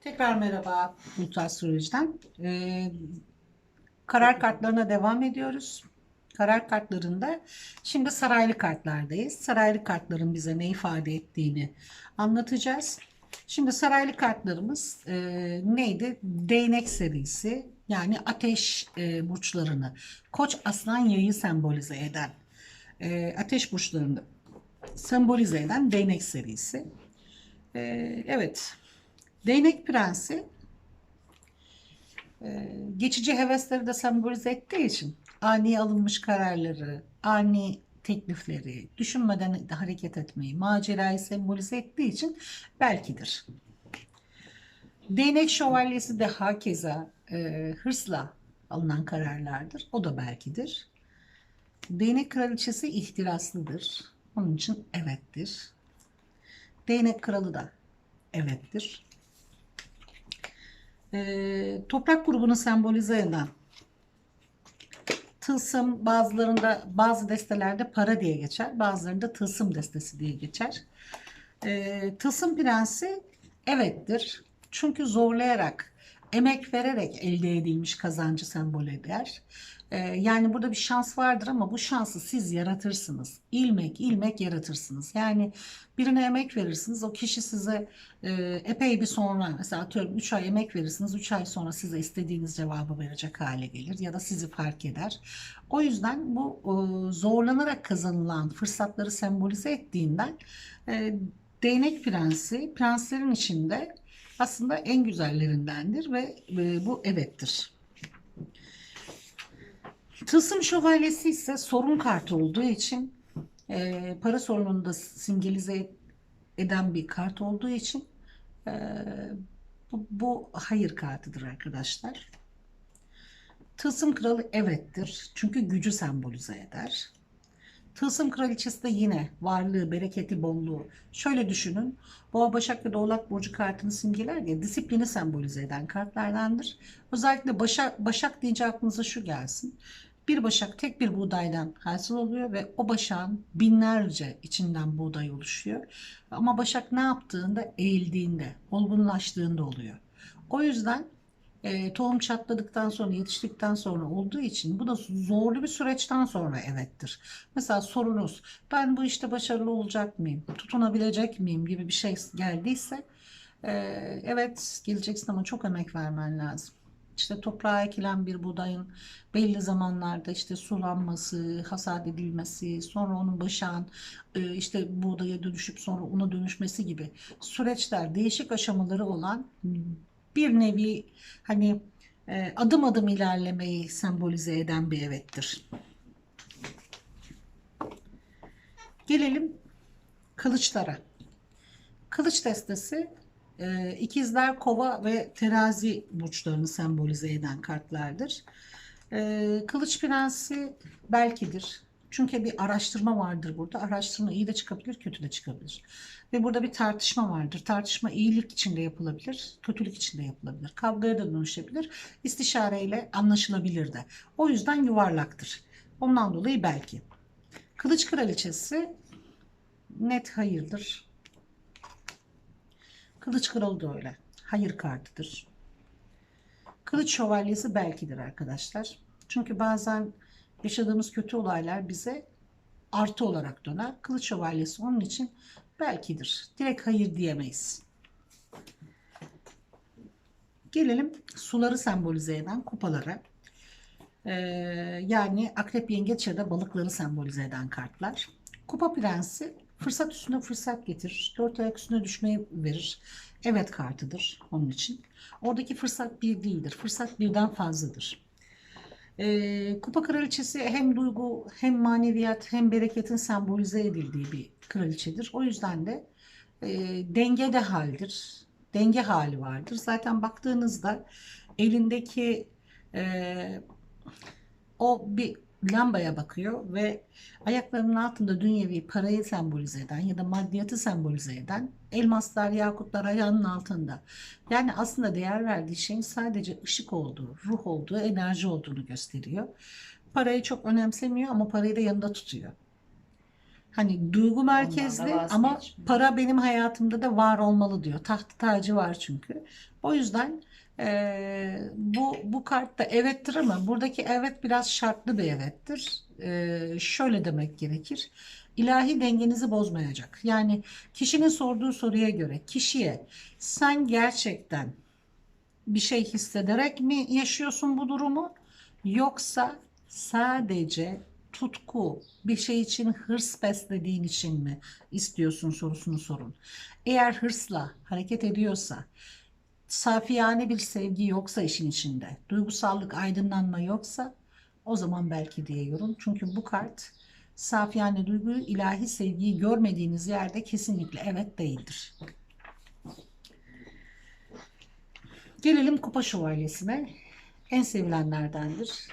Tekrar merhaba Bulut Astroloji'den. Ee, karar kartlarına devam ediyoruz. Karar kartlarında şimdi saraylı kartlardayız. Saraylı kartların bize ne ifade ettiğini anlatacağız. Şimdi saraylı kartlarımız e, neydi? Değnek serisi yani ateş e, burçlarını, koç aslan yayı sembolize eden e, ateş burçlarını sembolize eden değnek serisi. E, evet, Değnek Prensi e, geçici hevesleri de sembolize ettiği için ani alınmış kararları, ani teklifleri, düşünmeden hareket etmeyi, macerayı sembolize ettiği için belkidir. Değnek Şövalyesi de hakeza e, hırsla alınan kararlardır. O da belkidir. Değnek Kraliçesi ihtiraslıdır. Onun için evettir. Değnek Kralı da evettir. Ee, toprak grubunu sembolize eden tılsım bazılarında bazı destelerde para diye geçer. Bazılarında tılsım destesi diye geçer. Ee, tılsım prensi evettir. Çünkü zorlayarak, emek vererek elde edilmiş kazancı sembol eder. Ee, yani burada bir şans vardır ama bu şansı siz yaratırsınız. İlmek ilmek yaratırsınız. Yani birine emek verirsiniz. O kişi size e, epey bir sonra mesela atıyorum 3 ay emek verirsiniz. 3 ay sonra size istediğiniz cevabı verecek hale gelir ya da sizi fark eder. O yüzden bu e, zorlanarak kazanılan fırsatları sembolize ettiğinden e, değnek prensi prenslerin içinde aslında en güzellerindendir ve e, bu evettir. Tılsım şövalyesi ise sorun kartı olduğu için e, para sorununu da simgelize eden bir kart olduğu için e, bu, bu hayır kartıdır arkadaşlar. Tılsım kralı evettir. Çünkü gücü sembolize eder. Tılsım kraliçesi de yine varlığı, bereketi, bolluğu. Şöyle düşünün. Boğa, Başak ve Oğlak Burcu kartını simgeler ya disiplini sembolize eden kartlardandır. Özellikle Başak, Başak deyince aklınıza şu gelsin. Bir başak tek bir buğdaydan hasıl oluyor ve o başağın binlerce içinden buğday oluşuyor. Ama başak ne yaptığında eğildiğinde, olgunlaştığında oluyor. O yüzden e, tohum çatladıktan sonra, yetiştikten sonra olduğu için bu da zorlu bir süreçten sonra evettir. Mesela sorunuz, ben bu işte başarılı olacak mıyım, tutunabilecek miyim? gibi bir şey geldiyse, e, evet geleceksin ama çok emek vermen lazım. İşte toprağa ekilen bir buğdayın belli zamanlarda işte sulanması, hasat edilmesi, sonra onun başağın e, işte buğdaya dönüşüp sonra una dönüşmesi gibi süreçler değişik aşamaları olan bir nevi hani e, adım adım ilerlemeyi sembolize eden bir evettir. Gelelim kılıçlara. Kılıç destesi e, ikizler, kova ve terazi burçlarını sembolize eden kartlardır. E, Kılıç Prensi belkidir. Çünkü bir araştırma vardır burada. Araştırma iyi de çıkabilir, kötü de çıkabilir. Ve burada bir tartışma vardır. Tartışma iyilik içinde yapılabilir, kötülük içinde yapılabilir. Kavgaya da dönüşebilir. İstişareyle anlaşılabilir de. O yüzden yuvarlaktır. Ondan dolayı belki. Kılıç Kraliçesi net hayırdır. Kılıç kralı da öyle. Hayır kartıdır. Kılıç şövalyesi belkidir arkadaşlar. Çünkü bazen yaşadığımız kötü olaylar bize artı olarak döner. Kılıç şövalyesi onun için belkidir. Direkt hayır diyemeyiz. Gelelim suları sembolize eden kupalara. Ee, yani akrep, yengeç ya da balıkları sembolize eden kartlar. Kupa prensi Fırsat üstüne fırsat getirir. Dört ayak üstüne düşmeyi verir. Evet kartıdır onun için. Oradaki fırsat bir değildir. Fırsat birden fazladır. Ee, Kupa kraliçesi hem duygu hem maneviyat hem bereketin sembolize edildiği bir kraliçedir. O yüzden de e, denge de haldir. Denge hali vardır. Zaten baktığınızda elindeki e, o bir lambaya bakıyor ve ayaklarının altında dünyevi parayı sembolize eden ya da maddiyatı sembolize eden elmaslar, yakutlar ayağının altında. Yani aslında değer verdiği şeyin sadece ışık olduğu, ruh olduğu, enerji olduğunu gösteriyor. Parayı çok önemsemiyor ama parayı da yanında tutuyor. Hani duygu merkezli ama para benim hayatımda da var olmalı diyor. Taht tacı var çünkü. O yüzden eee, bu bu kart da evettir ama buradaki evet biraz şartlı bir evettir. Eee, şöyle demek gerekir. İlahi dengenizi bozmayacak. Yani kişinin sorduğu soruya göre kişiye sen gerçekten bir şey hissederek mi yaşıyorsun bu durumu yoksa sadece tutku, bir şey için hırs beslediğin için mi istiyorsun sorusunu sorun. Eğer hırsla hareket ediyorsa, safiyane bir sevgi yoksa işin içinde, duygusallık, aydınlanma yoksa o zaman belki diyorum. Çünkü bu kart safiyane duyguyu, ilahi sevgiyi görmediğiniz yerde kesinlikle evet değildir. Gelelim Kupa Şövalyesi'ne. En sevilenlerdendir.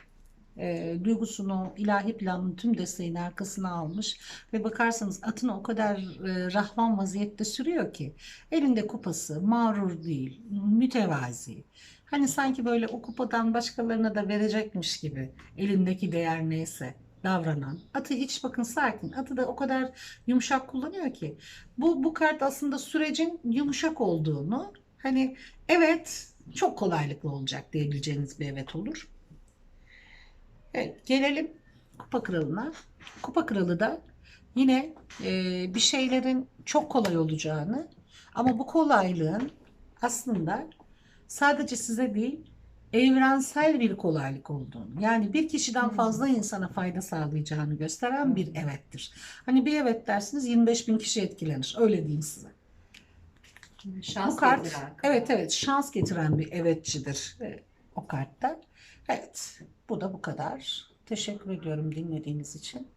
E, duygusunu, ilahi planın tüm desteğini arkasına almış ve bakarsanız atını o kadar e, rahvan vaziyette sürüyor ki elinde kupası, mağrur değil, mütevazi. Hani sanki böyle o kupadan başkalarına da verecekmiş gibi elindeki değer neyse davranan. Atı hiç bakın sakin. Atı da o kadar yumuşak kullanıyor ki. Bu, bu kart aslında sürecin yumuşak olduğunu hani evet çok kolaylıkla olacak diyebileceğiniz bir evet olur. Evet, gelelim Kupa Kralı'na. Kupa Kralı da yine e, bir şeylerin çok kolay olacağını ama bu kolaylığın aslında sadece size değil evrensel bir kolaylık olduğunu yani bir kişiden fazla insana fayda sağlayacağını gösteren bir evettir. Hani bir evet dersiniz 25 bin kişi etkilenir öyle diyeyim size. Şans Bu kart evet evet şans getiren bir evetçidir o kartta. Evet bu da bu kadar. Teşekkür ediyorum dinlediğiniz için.